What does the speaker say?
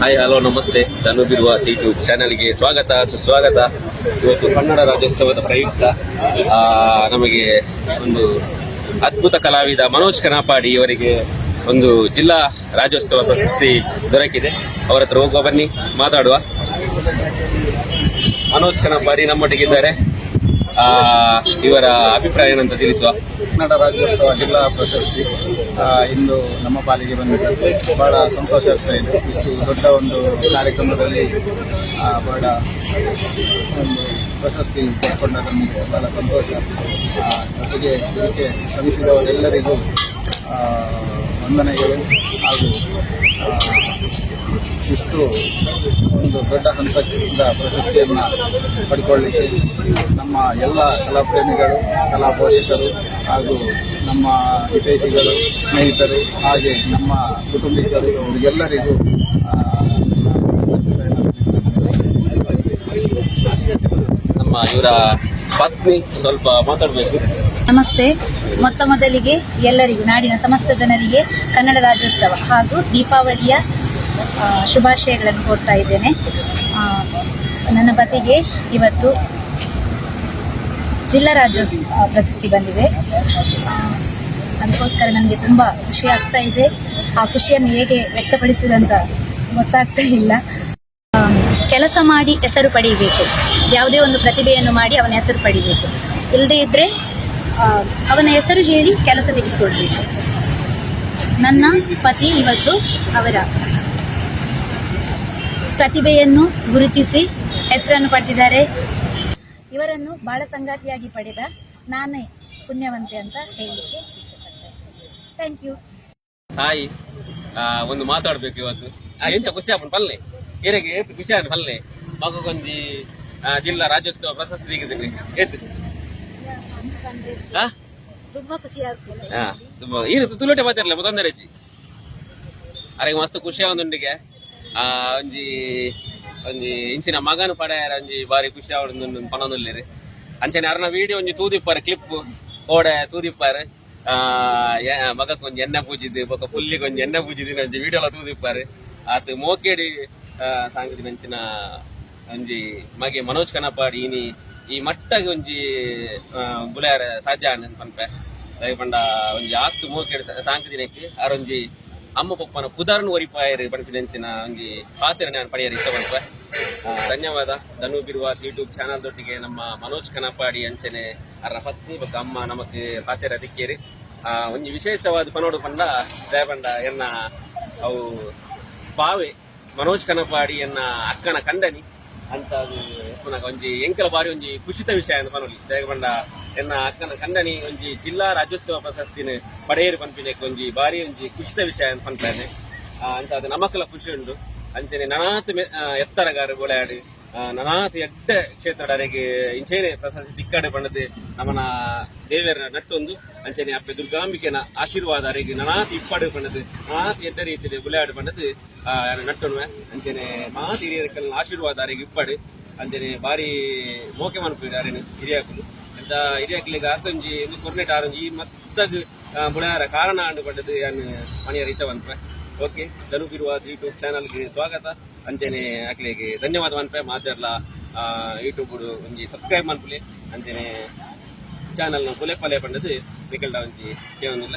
Hi hello ನಮಸ್ತೆ. ತನ್ನೊಬ್ಬಿರುವ ಬಿರುವ YouTube ಚಾನಲ್ಗೆ ಸ್ವಾಗತ, ಸುಸ್ವಾಗತ. ಇವತ್ತು ಕನ್ನಡ ರಾಜ್ಯೋತ್ಸವದ ಪ್ರಯುಕ್ತ ನಮಗೆ ಒಂದು ಅದ್ಭುತ ಕಲಾವಿದ ಮನೋಜ್ ಕನಾಪಾಡಿ ಇವರಿಗೆ ಒಂದು ಜಿಲ್ಲಾ ರಾಜ್ಯೋತ್ಸವ ಪ್ರಶಸ್ತಿ ದೊರಕಿದೆ. ಅವರ ಹತ್ರ ಹೋಗುವ ಬನ್ನಿ ಮಾತಾಡುವ. ಮನೋಜ್ ಕನಾಪಾಡಿ ನಮ್ಮೊಟ್ಟಿಗಿದ್ದಾರೆ. ಇವರ ಅಭಿಪ್ರಾಯ ಏನಂತ ತಿಳಿಸುವ? ಕನ್ನಡ ರಾಜ್ಯೋತ್ಸವ ಜಿಲ್ಲಾ ಪ್ರಶಸ್ತಿ. ಇಂದು ನಮ್ಮ ಪಾಲಿಗೆ ಬಂದಿದೆ. ಬಹಳ ಸಂತೋಷ ಆಗ್ತಾ ಇದೆ. ಇಷ್ಟು ದೊಡ್ಡ ಒಂದು ಕಾರ್ಯಕ್ರಮದಲ್ಲಿ ಆ, ಬಹಳ ಒಂದು ಪ್ರಶಸ್ತಿ ಪಡ್ಕೊಂಡ ನಮಗೆ ಬಹಳ ಸಂತೋಷ. ಆ, ಜೊತೆಗೆ ಇದಕ್ಕೆ ಶ್ರಮಿಸಿದವರೆಲ್ಲರಿಗೂ ವಂದನೆಗಳು ಹಾಗೂ ಇಷ್ಟು ಒಂದು ದೊಡ್ಡ ಹಂತದಿಂದ ಪ್ರಶಸ್ತಿಯನ್ನು ಪಡ್ಕೊಳ್ಳಿಕ್ಕೆ ನಮ್ಮ ಎಲ್ಲ ಕಲಾಪ್ರೇಮಿಗಳು ಕಲಾ ಪೋಷಕರು ಹಾಗೂ ನಮ್ಮ ಹಿತೈಷಿಗಳು, ಸ್ನೇಹಿತರು ಹಾಗೆ ನಮ್ಮ ಕುಟುಂಬಿಕರು ಸಲ್ಲಿಸ್ತೇನೆ. ನಮ್ಮ ಇವರ ಪತ್ನಿ ಸ್ವಲ್ಪ ಮಾತಾಡಬೇಕು. ನಮಸ್ತೆ. ಮೊತ್ತ ಮೊದಲಿಗೆ ಎಲ್ಲರಿಗೂ, ನಾಡಿನ ಸಮಸ್ತ ಜನರಿಗೆ ಕನ್ನಡ ರಾಜ್ಯೋತ್ಸವ ಹಾಗೂ ದೀಪಾವಳಿಯ ಶುಭಾಶಯಗಳನ್ನು ಕೊಡ್ತಾ ಇದ್ದೇನೆ. ನನ್ನ ಪತಿಗೆ ಇವತ್ತು ಜಿಲ್ಲಾ ರಾಜ್ಯೋತ್ಸವ ಪ್ರಶಸ್ತಿ ಬಂದಿದೆ. ಅದಕ್ಕೋಸ್ಕರ ನನಗೆ ತುಂಬ ಖುಷಿ ಆಗ್ತಾ ಇದೆ. ಆ ಖುಷಿಯನ್ನು ಹೇಗೆ ವ್ಯಕ್ತಪಡಿಸುವುದಂತ ಗೊತ್ತಾಗ್ತಾ ಇಲ್ಲ. ಕೆಲಸ ಮಾಡಿ ಹೆಸರು ಪಡೆಯಬೇಕು ಯಾವುದೇ ಒಂದು ಪ್ರತಿಭೆಯನ್ನು ಮಾಡಿ ಅವನ ಹೆಸರು ಪಡಿಬೇಕು. ಇಲ್ಲದೇ ಇದ್ದರೆ ಅವನ ಹೆಸರು ಹೇಳಿ ಕೆಲಸ ತೆಗೆದುಕೊಳ್ಬೇಕು. ನನ್ನ ಪತಿ ಇವತ್ತು ಅವರ ಪ್ರತಿಭೆಯನ್ನು ಗುರುತಿಸಿ ಹೆಸರನ್ನು ಪಡೆದಿದ್ದಾರೆ. ಇವರನ್ನು ಬಹಳ ಸಂಗಾತಿಯಾಗಿ ಪಡೆದ ನಾನೇ ಪುಣ್ಯವಂತೆ ಅಂತ ಹೇಳಲಿಕ್ಕೆ ಥ್ಯಾಂಕ್ ಯು ಆ, ಒಂದು ಮಾತಾಡ್ಬೇಕು ಇವತ್ತು. ಖುಷಿ ಆಗ್ಬಿಟ್ಟು ಪಲ್ಲೆ ಏರೆಗೆ ಖುಷಿ ಆದ ಪಲ್ಲೆ ಮಗೊಂಜಿ ಜಿಲ್ಲಾ ರಾಜ್ಯೋತ್ಸವ ಪ್ರಶಸ್ತಿ ಸಿಗಿದ್ರಿ ಎದ್ದು ಹಾ ತುಂಬ ಖುಷಿ ಆಗ್ತದೆ. ಹಾ ತುಂಬ ಏನು ತುಲೋಟೆ ಮಾತಾಡಲ್ಲ ತೊಂದರೆ ಹೆಚ್ಚಿ. ಅರೆಗೆ ಮಸ್ತ್ ಖುಷಿ ಆವೊಂದುಂಡಿಗೆ ಆ ಒಂಜಿ ಒಂಜಿ ಇಂಚಿನ ಮಗನ ಪಡೆಯಾರ ಒಂಜಿ ಬಾರಿ ಖುಷಿ ಆವೊಂದು ಪನೊಂದುಲ್ಲೇರಿ ಅಂಚನೆ ಅರ್ನ ವಿಡಿಯೋ ಒಂಜಿ ತೂದಿಪ್ಪಾರೆ ಕ್ಲಿಪ್ ಓಡೆ ತೂದಿಪ್ಪಾರ. ಆ ಎ- ಮಗಕ್ಕೆ ಒಂಜಿ ಎಣ್ಣೆ ಪೂಜಿದ್ದು ಬೊಕ ಪುಲ್ಲಿಗೆ ಒಂಜಿ ಎಣ್ಣೆ ಪೂಜಿದಿನ ಒಂಜಿ ವಿಡಿಯೋ ಎಲ್ಲ ತೂದಿಪ್ಪಾರ. ಆತ ಮೋಕೇಡಿ ಸಾಂಗದಿನ ಅಂಚಿನ ಒಂಜಿ ಮಗೆ ಮನೋಜ್ ಕನಪಾಡಿ ಇನಿ ಈ ಮಟ್ಟಗೆ ಒಂಜಿ ಬುಲೆಯಾರ ಸಾಧ್ಯ ಆಂಡ್ ಪನ್ಪೆ. ದಯ ಪಂಡ ಒಂಜಿ ಆತ್ತು ಮೋಕೆಡ್ ಸಾಂಕದಿನಕ್ಕೆ ಆರೊಂಜಿ ಅಮ್ಮ ಪಪ್ಪನ ಪುದಾರ್ನು ಒರಿಪಾಯರು ಪಂಪಿನೆಂಚಿನ ಒಂಜಿ ಪಾತ್ರ ನಾನು ಪಡೆಯಲು ಇಷ್ಟ ಪನ್ಪೆ ಧನ್ಯವಾದ. ಧನು ಯೂಟ್ಯೂಬ್ ಚಾನಲ್ ದೊಟ್ಟಿಗೆ ನಮ್ಮ ಮನೋಜ್ ಕನಪಾಡಿ ಅಂಚನೆ ಅರ ಪತ್ನಿ ಬೊಕ್ಕ ಅಮ್ಮ ನಮಕ್ ಪಾತ್ರ ದಿಕ್ಕೇರಿ ಒಂಜಿ ವಿಶೇಷವಾದ ಪನೋಡು ಪಂಡ ದಯ ಪಂಡ ಎನ್ನ ಅವು ಬಾವೆ ಮನೋಜ್ ಕನಪಾಡಿ ಎನ್ನ ಅಕ್ಕನ ಕಂಡನಿ ಅಂತ ಅದು ಒಂಜಿ ಎಂಕಲ ಬಾರಿ ಒಂಜಿ ಖುಷಿತ ವಿಷಯ ಅಂತ ಪನೊಲಿ ದೇಗಪಂಡ ಎನ್ನ ಅಕ್ಕನ ಕಂಡನಿ ಒಂಜಿ ಜಿಲ್ಲಾ ರಾಜ್ಯೋತ್ಸವ ಪ್ರಶಸ್ತಿನ ಪಡೆಯರು ಪನ್ಪಿನಕ್ಕೆ ಒಂಜಿ ಬಾರಿ ಒಂಜಿ ಖುಷಿತ ವಿಷಯ ಅಂತ ಪನ್ಪಾನೆ ಅಂತ ಅದು ನಮಕಲ ಖುಷಿ ಉಂಡು ಅಂಚನೆ ನನಾತ್ ಎತ್ತರಗಾರ ಗೋಳಾಡಿ ನನಾತ್ ಎಡ್ಡ ಕ್ಷೇತ್ರಡರಿಗೆ ಇಂಚೇನೆ ಪ್ರಸಾದ ತಿಕ್ಕಾಡೆ ಪಂಡದು ನಮ್ಮನ ದೇವರ ನಟ್ಟೊಂದು ಅಂಚನೆ ಅಪ್ಪೆ ದುರ್ಗಾಂಬಿಕೆನ ಆಶೀರ್ವಾದ ಅರೆಗೆ ನನಾತ್ ಇಪ್ಪಾಡು ಪಂಡದು ನನಾತ್ ಎಡ್ಡ ರೀತಿಯಲ್ಲಿ ಗುಲಾಡು ಪಂಡದು ನಟ್ಟೊಣ ಅಂಚೇನೆ ಮಾತ್ ಹಿರಿಯರ ಆಶೀರ್ವಾದ ಅರೆಗೆ ಇಪ್ಪಾಡು ಅಂಚೇನೆ ಬಾರಿ ಮೋಕೆ ಮನ್ಪೀಡು ಅರೆನು ಹಿರಿಯಾಕಲು ಅಂತ ಹಿರಿಯಾಕಲಿಗೆ ಆತಂಜಿ ಇದು ಕೊರ್ನೆಟ್ ಆರಂಜಿ ಈ ಮತ್ತಗ್ ಬುಳೆಯಾರ ಕಾರಣ ಅಂಡು ಯಾನ್ ಮನೆಯ ಬಂತ ಓಕೆ ಧನುಗಿರುವ ಯೂಟ್ಯೂಬ್ ಚಾನಲ್ಗೆ ಸ್ವಾಗತ. ಅಂಚನೆ ಅಕ್ಲಿಗೆ ಧನ್ಯವಾದ ಮನ್ಪೆ ಮಾತೆರ್ಲ ಯೂಟ್ಯೂಬ್ ಒಂಜಿ ಸಬ್ಸ್ಕ್ರೈಬ್ ಮನ್ಪುಲಿ ಅಂಚನೆ ಚಾನಲ್ನ ಪುಲೆ ಪಲೆ ಪಂಡದು ನಿಕಲ್ಡ ಒಂಜಿ ಕೇವನಿಲ್ಲ